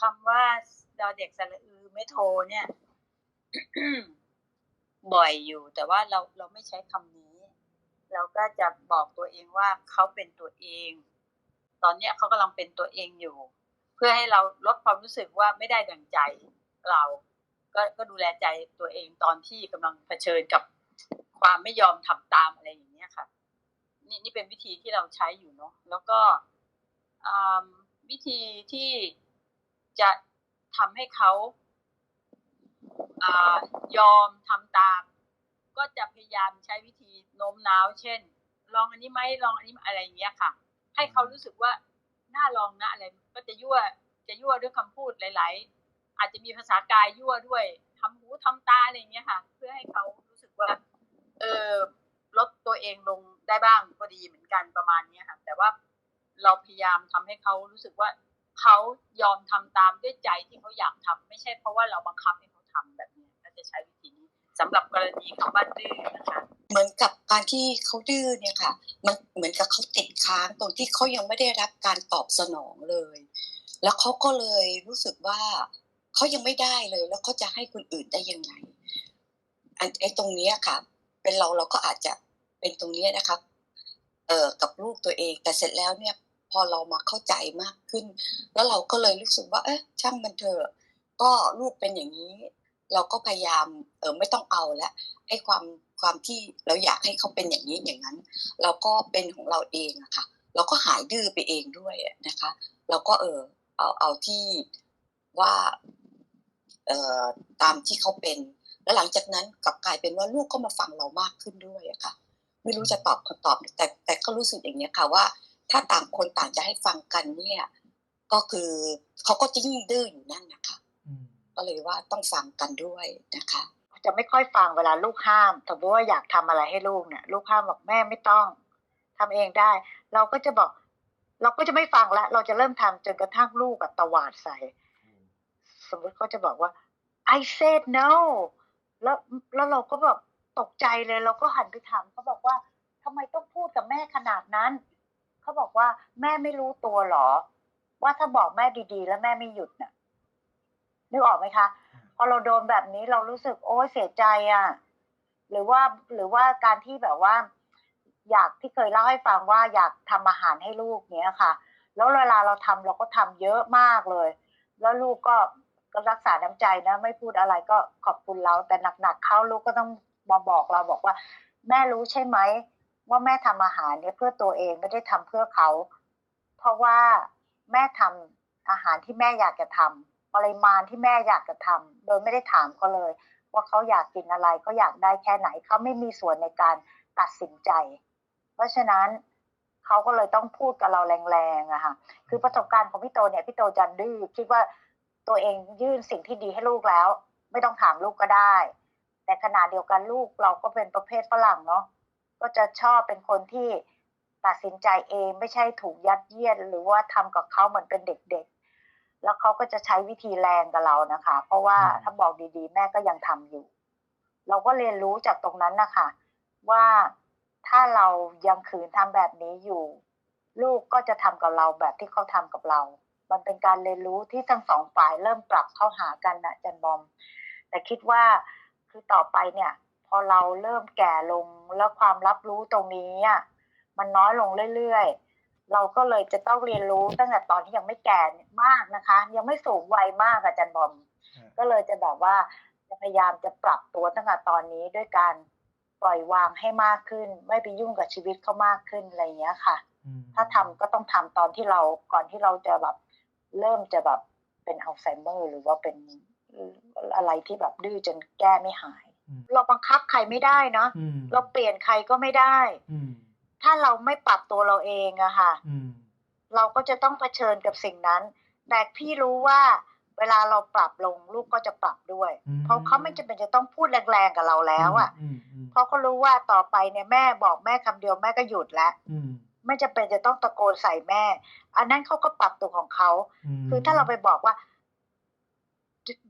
คำว่าดอเด็กสระอือไม่โทรเนี่ย บ่อยอยู่ แต่ว่าเราเราไม่ใช้คำนี้ เราก็จะบอกตัวเองว่าเขาเป็นตัวเอง ตอนเนี้ยเขากำลังเป็นตัวเองอยู่ เพื่อให้เราลดความรู้สึกว่าไม่ได้ดังใจเรา ก็ก็ดูแลใจตัวเองตอนที่กำลังเผชิญกับความไม่ยอมทำตามอะไรอย่างเงี้ยค่ะ นี่นี่เป็นวิธีที่เราใช้อยู่เนาะแล้วก็อ่าวิธีที่ จะทำให้เขาอายอมทำตาม ก็จะพยายามใช้วิธีโน้มน้าว เช่น ลองอันนี้ไหมลองอันนี้อะไรอย่างเงี้ยค่ะ ให้เขารู้สึกว่าน่าลองนะอะไรก็จะยั่วจะยั่วด้วยคำพูดหลาย ๆ อาจจะมีภาษากายยั่วด้วยทำหูทำตาอะไรอย่างเงี้ยค่ะ เพื่อให้เขารู้สึกว่าเออลดตัวเองลงได้บ้างก็ดีเหมือนกันประมาณนี้ค่ะแต่ว่าเราพยายามทำให้เขารู้สึกว่า เขายอมทำตามด้วยใจที่เขาอยากทำไม่ใช่เพราะว่าเราบังคับให้เขาทำแบบนี้ก็จะใช้วิธีนี้สำหรับกรณีคำว่านดื้อนะคะเหมือนกับการที่เขาดื้อเนี่ยค่ะ มันเหมือนกับเขาติดค้างตรงที่เขายังไม่ได้รับการตอบสนองเลย แล้วเขาก็เลยรู้สึกว่าเขายังไม่ได้เลย แล้วเขาจะให้คนอื่นได้ยังไงอันไอ้ตรงนี้ค่ะ เป็นเราเราก็อาจจะเป็นตรงนี้นะคะเอ่อกับลูกตัวเองแต่เสร็จแล้วเนี่ย พอเรามาเข้าใจมากขึ้น แล้วเราก็เลยรู้สึกว่า เอ๊ะช่างมันเถอะก็ลูกเป็นอย่างนี้ เราก็พยายามเออไม่ต้องเอาแล้วไอ้ความความที่เราอยากให้เขาเป็นอย่างนี้อย่างนั้น เราก็เป็นของเราเองอะค่ะ เราก็หายดื้อไปเองด้วยนะคะ เราก็เออเอาเอาที่ว่าเอ่อตามที่เขาเป็น แล้วหลังจากนั้นกลับกลายเป็นว่าลูกก็มาฟังเรามากขึ้นด้วยอะค่ะ ไม่รู้จะตอบคำตอบแต่แต่ก็รู้สึกอย่างเนี้ยค่ะว่า ถ้าต่างคนต่างจะให้ฟังกันเนี่ย ก็คือเขาก็จะยิ่งดื้ออยู่นั่นนะคะอืมก็เลยว่าต้องฟังกันด้วยนะคะ จะไม่ค่อยฟังเวลาลูกห้ามสมมติว่าอยากทำอะไรให้ลูกเนี่ย ลูกห้ามบอกแม่ไม่ต้องทำเองได้ เราก็จะบอก เราก็จะไม่ฟังละเราจะเริ่มทำจนกระทั่งลูกอะตวาดใส่ สมมติเขาจะบอกว่า I said no แล้วแล้วเราก็แบบตกใจเลย เราก็หันไปถามเขาบอกว่าทำไมต้องพูดกับแม่ขนาดนั้น เขาบอกว่าแม่ไม่รู้ตัวหรอ ว่าถ้าบอกแม่ดีๆ แล้วแม่ไม่หยุดน่ะนึกออกไหมคะพอเราโดนแบบนี้เรารู้สึกโอ้ยเสียใจอะ หรือว่าหรือว่าการที่แบบว่า อยากที่เคยเล่าให้ฟังว่าอยากทำอาหารให้ลูกเนี้ยค่ะ แล้วเวลาเราทำเราก็ทำเยอะมากเลย แล้วลูกก็ก็รักษาน้ำใจนะ ไม่พูดอะไรก็ขอบคุณเราแต่หนักๆเข้าลูกก็ต้องมาบอกเราบอกว่า แม่รู้ใช่ไหม ว่าแม่ทำอาหารเนี่ยเพื่อตัวเองไม่ได้ทำเพื่อเขา เพราะว่าแม่ทำอาหารที่แม่อยากจะทำปริมาณที่แม่อยากจะทำโดยไม่ได้ถามเขาเลย ว่าเขาอยากกินอะไรเขาอยากได้แค่ไหนเขาไม่มีส่วนในการตัดสินใจ เพราะฉะนั้นเขาก็เลยต้องพูดกับเราแรงๆอะค่ะคือประสบการณ์ของพี่โตเนี่ยพี่โตจันดื้อคิดว่าตัวเองยื่นสิ่งที่ดีให้ลูกแล้ว ไม่ต้องถามลูกก็ได้ แต่ขณะเดียวกันลูกเราก็เป็นประเภทฝรั่งเนาะ ก็จะชอบเป็นคนที่ตัดสินใจเองไม่ใช่ถูกยัดเยียดหรือว่าทำกับเขาเหมือนเป็นเด็กๆ แล้วเขาก็จะใช้วิธีแรงกับเรานะคะ เพราะว่าอืมถ้าบอกดีๆ แม่ก็ยังทำอยู่ เราก็เรียนรู้จากตรงนั้นนะคะว่าถ้าเรายังขืนทำแบบนี้อยู่ ลูกก็จะทำกับเราแบบที่เขาทำกับเรา มันเป็นการเรียนรู้ที่ทั้งสองฝ่ายเริ่มปรับเข้าหากันนะจันบอม แต่คิดว่าคือต่อไปเนี่ย พอเราเริ่มแก่ลงแล้วความรับรู้ตรงนี้อะมันน้อยลงเรื่อยๆ เราก็เลยจะต้องเรียนรู้ตั้งแต่ตอนที่ยังไม่แก่มากนะคะ ยังไม่สูงวัยมากอะจันบอมฮะก็เลยจะแบบว่าจะพยายามจะปรับตัวตั้งแต่ตอนนี้ด้วยการปล่อยวางให้มากขึ้น ไม่ไปยุ่งกับชีวิตเขามากขึ้นอะไรอย่างเงี้ยค่ะอืมถ้าทำก็ต้องทำตอนที่เราก่อนที่เราจะแบบเริ่มจะแบบเป็นอัลไซเมอร์ หรือว่าเป็นอะไรที่แบบดื้อจนแก้ไม่หายอืม เราบังคับใครไม่ได้เนาะอืมเราเปลี่ยนใครก็ไม่ได้อืมถ้าเราไม่ปรับตัวเราเองอะค่ะอืมเราก็จะต้องเผชิญกับสิ่งนั้น แต่พี่รู้ว่าเวลาเราปรับลงลูกก็จะปรับด้วยอืมเพราะเขาไม่จำเป็นจะต้องพูดแรงๆกับเราแล้วอะอืมอืมเพราะเขารู้ว่าต่อไปเนี่ยแม่บอกแม่คำเดียวแม่ก็หยุดแล้วอืมไม่จำเป็นจะต้องตะโกนใส่แม่ อันนั้นเขาก็ปรับตัวของเขามคือถ้าเราไปบอกว่า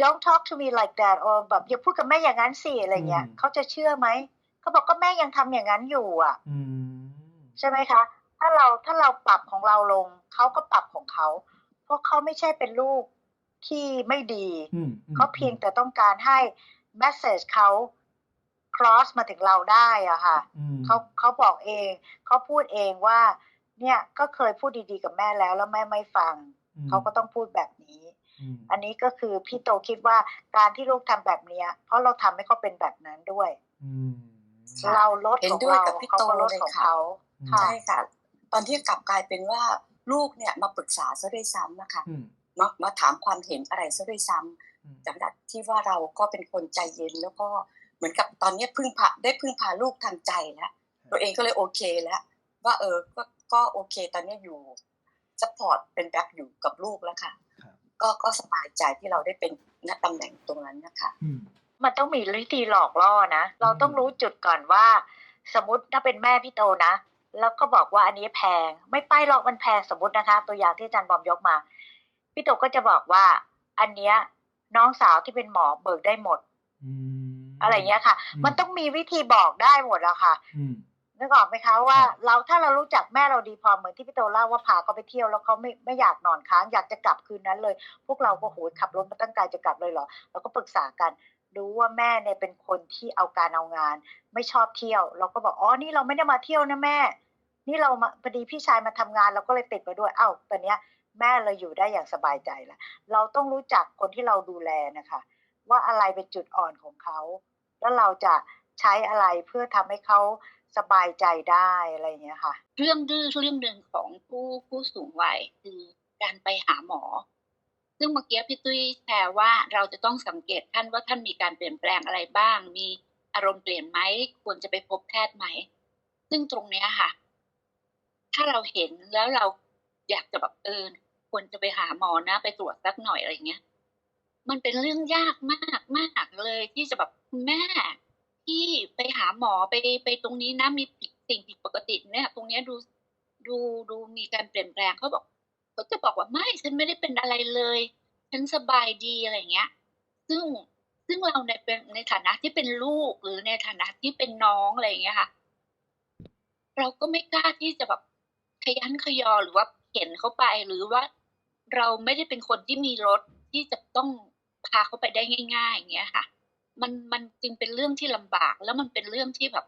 don't talk to me like that or แบบอย่าพูดกับแม่อย่างนั้นสิอะไรเงี้ยเขาจะเชื่อไหมเขาบอกก็แม่ยังทำอย่างนั้นอยู่อะอืมใช่ไหมคะ ถ้าเราถ้าเราปรับของเราลงเขาก็ปรับของเขาเพราะเขาไม่ใช่เป็นลูกที่ไม่ดีอืมอืมเขาเพียงแต่ต้องการให้ message เขา cross มาถึงเราได้อะค่ะอืมเขาเขาบอกเองเขาพูดเองว่า เนี่ยก็เคยพูดดีๆกับแม่แล้วแล้วแม่ไม่ฟังอืมเขาก็ต้องพูดแบบนี้อืม อันนี้ก็คือพี่โตคิดว่าการที่ลูกทำแบบเนี้ย เพราะเราทำให้เขาเป็นแบบนั้นด้วย อืมค่ะเราลดเห็นของด้วยเรากับพี่เขาโตก็ลดเลยของค่ะเขาอืมค่ะใช่ค่ะ ตอนที่กลับกลายเป็นว่าลูกเนี่ยมาปรึกษาซะด้วยซ้ำนะคะอืมมามาถามความเห็นอะไรซะด้วยซ้ำอืมจากนั้นที่ว่าเราก็เป็นคนใจเย็นแล้วก็เหมือนกับตอนนี้พึ่งพาได้พึ่งพาลูกทางใจแล้วตัวเองก็เลยโอเคแล้ว ว่าเออก็ก็โอเค ตอนนี้อยู่ซัพพอร์ตเป็นแบ็คอยู่กับลูกแล้วค่ะครับ ก็ก็สบายใจที่เราได้เป็นณตำแหน่งตรงนั้นนะคะอืมมันต้องมีวิธีหลอกล่อนะ เราต้องรู้จุดก่อนว่า สมมติถ้าเป็นแม่พี่โตนะ แล้วก็บอกว่าอันนี้แพง ไม่ไปหรอกมันแพงสมมตินะคะ ตัวอย่างที่อาจารย์บอมยกมา พี่โตก็จะบอกว่า อันเนี้ยน้องสาวที่เป็นหมอเบิกได้หมดอืมอะไรอย่างเงี้ยค่ะอืมมันต้องมีวิธีบอกได้หมดอะค่ะอืม นึกออกไหมคะว่าครับเราถ้าเรารู้จักแม่เราดีพอเหมือนที่พี่โตเล่าว่าพาเขาไปเที่ยวแล้วเขาไม่ไม่อยากนอนค้างอยากจะกลับคืนนั้นเลย พวกเราก็โหยขับรถมาตั้งไกลจะกลับเลยเหรอเราก็ปรึกษากันรู้ว่าแม่เนี่ยเป็นคนที่เอาการเอางาน ไม่ชอบเที่ยว เราก็บอกอ๋อนี่เราไม่ได้มาเที่ยวนะแม่ นี่เรามาพอดีพี่ชายมาทำงานเราก็เลยติดมาด้วย เอ้าตอนเนี้ยแม่เราอยู่ได้อย่างสบายใจละเราต้องรู้จักคนที่เราดูแลนะคะ ว่าอะไรเป็นจุดอ่อนของเขา แล้วเราจะใช้อะไรเพื่อทำให้เขา สบายใจได้อะไรเงี้ยค่ะ เรื่องดื้อเรื่องหนึ่งของผู้ผู้สูงวัยคือการไปหาหมอ ซึ่งเมื่อกี้พี่ตุ้ยแชร์ว่าเราจะต้องสังเกตท่านว่าท่านมีการเปลี่ยนแปลงอะไรบ้าง มีอารมณ์เปลี่ยนไหมควรจะไปพบแพทย์ไหม ซึ่งตรงเนี้ยค่ะ ถ้าเราเห็นแล้วเราอยากจะแบบเออควรจะไปหาหมอนะ ไปตรวจสักหน่อยอะไรเงี้ย มันเป็นเรื่องยากมากมากเลยที่จะแบบแม่ ที่ไปหาหมอไปไปตรงนี้นะมีผิดสิ่งผิดปกติเนี่ยตรงเนี้ยดูดูดูมีการเปลี่ยนแปลงเขาบอกเขาจะบอกว่าไม่ฉันไม่ได้เป็นอะไรเลย ฉันสบายดีอะไรเงี้ย ซึ่งซึ่งเราในเป็นในฐานะที่เป็นลูกหรือในฐานะที่เป็นน้องอะไรอย่างเงี้ยค่ะ เราก็ไม่กล้าที่จะแบบขยันขยอหรือว่าเข็นเขาไปหรือว่าเราไม่ได้เป็นคนที่มีรถที่จะต้องพาเขาไปได้ง่าย ๆ อย่างเงี้ยค่ะ มันมันจึงเป็นเรื่องที่ลำบาก แล้วมันเป็นเรื่องที่แบบ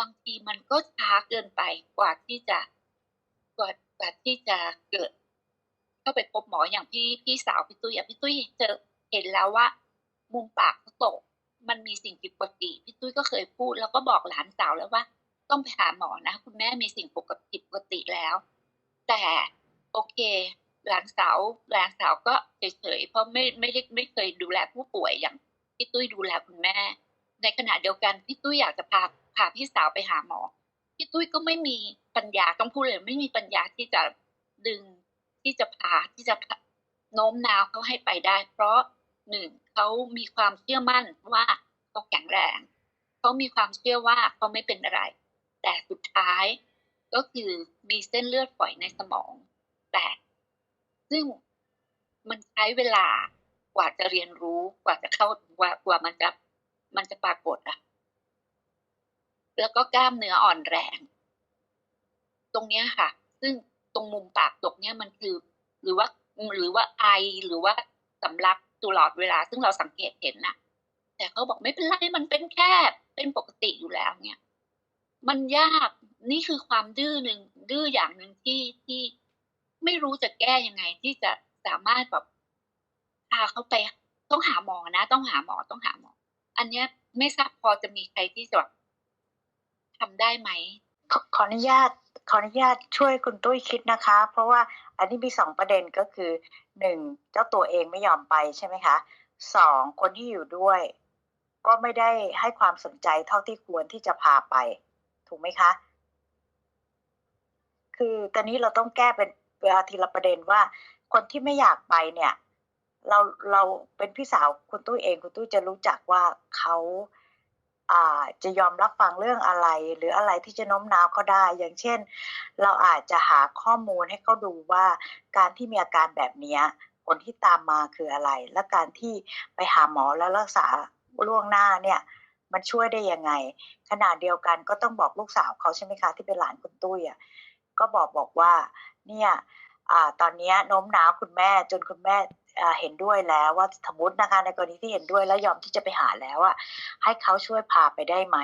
บางทีมันก็ช้าเกินไปกว่าที่จะกว่ากว่าที่จะเกิด เข้าไปพบหมออย่างพี่พี่สาวพี่ตุ้ยอะพี่ตุ้ยเจอเห็นแล้วว่า มุมปากเขาตก มันมีสิ่งผิดปกติพี่ตุ้ยก็เคยพูด แล้วก็บอกหลานสาวแล้วว่า ต้องไปหาหมอนะ คุณแม่มีสิ่งปกติปกติแล้ว แต่โอเค หลานสาวหลานสาวก็เฉยๆเพราะไม่ไม่ได้ไม่เคยดูแลผู้ป่วยอย่าง พี่ตุ้ยดูแลคุณแม่ ในขณะเดียวกันพี่ตุ้ยอยากจะพาพาพี่สาวไปหาหมอพี่ตุ้ยก็ไม่มีปัญญาต้องพูดเลยไม่มีปัญญาที่จะดึงที่จะพาที่จะโน้มน้าวเขาให้ไปได้ เพราะหนึ่งเขามีความเชื่อมั่นว่าเขาแข็งแรงเขามีความเชื่อว่าเขาไม่เป็นอะไร แต่สุดท้ายก็คือมีเส้นเลือดฝอยในสมอง แตกซึ่งมันใช้เวลา กว่าจะเรียนรู้กว่าจะเข้ากว่ากว่ามันจะมันจะปรากฏอะแล้วก็กล้ามเนื้ออ่อนแรง ตรงเนี้ยค่ะ ซึ่งตรงมุมปากตกเนี้ยมันคือ หรือว่าหรือว่าไอหรือว่าสำลักตลอดเวลา ซึ่งเราสังเกตเห็นนะแต่เขาบอกไม่เป็นไรมันเป็นแค่เป็นปกติอยู่แล้วเนี่ย มันยากนี่คือความดื้อหนึ่งดื้ออย่างหนึ่งที่ที่ไม่รู้จะแก้ยังไงที่จะสามารถแบบาเขาไปต้องหาหมอนะ ต้องหาหมอต้องหาหมอ อันเนี้ยไม่ทราบพอจะมีใครที่จะแบบทำได้ไหมขอขออนุญาตขออนุญาตช่วยคุณตุ้ยคิดนะคะ เพราะว่าอันนี้มีสองประเด็นก็คือหนึ่งเจ้าตัวเองไม่ยอมไปใช่ไหมคะสองคนที่อยู่ด้วย ก็ไม่ได้ให้ความสนใจเท่าที่ควรที่จะพาไป ถูกไหมคะ คือตอนนี้เราต้องแก้เป็นทีละประเด็นว่า คนที่ไม่อยากไปเนี่ย เราเราเป็นพี่สาวคุณตุ้ยเองคุณตุ้ยจะรู้จักว่าเขาอ่าจะยอมรับฟังเรื่องอะไร หรืออะไรที่จะโน้มน้าวเขาได้ อย่างเช่น เราอาจจะหาข้อมูลให้เขาดูว่าการที่มีอาการแบบนี้ผลที่ตามมาคืออะไร และการที่ไปหาหมอแล้วรักษาล่วงหน้าเนี่ยมันช่วยได้ยังไง ขนาดเดียวกันก็ต้องบอกลูกสาวเขาใช่ไหมคะที่เป็นหลานคุณตุ้ยอะก็บอกบอกว่าเนี่ยอ่าตอนนี้โน้มน้าวคุณแม่จนคุณแม่ เห็นด้วยแล้วว่าสมมตินะคะในกรณีที่เห็นด้วยแล้วยอมที่จะไปหาแล้วอะให้เขาช่วยพาไปได้ไหม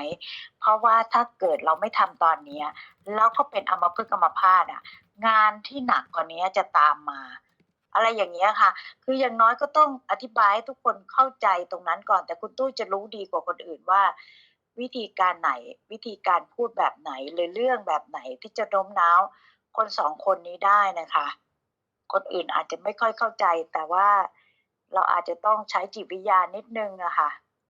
เพราะว่าถ้าเกิดเราไม่ทำตอนเนี้ยแล้วก็เป็นอมพฤกอมพาตอะงานที่หนักกว่านี้จะตามมา อะไรอย่างเงี้ยค่ะ คืออย่างน้อยก็ต้องอธิบายให้ทุกคนเข้าใจตรงนั้นก่อน แต่คุณตุ้จะรู้ดีกว่าคนอื่นว่า วิธีการไหนวิธีการพูดแบบไหนหรือเรื่องแบบไหนที่จะโน้มน้าวคนสองคนนี้ได้นะคะ คนอื่นอาจจะไม่ค่อยเข้าใจ แต่ว่าเราอาจจะต้องใช้จิตวิญญาณนิดนึงอะค่ะ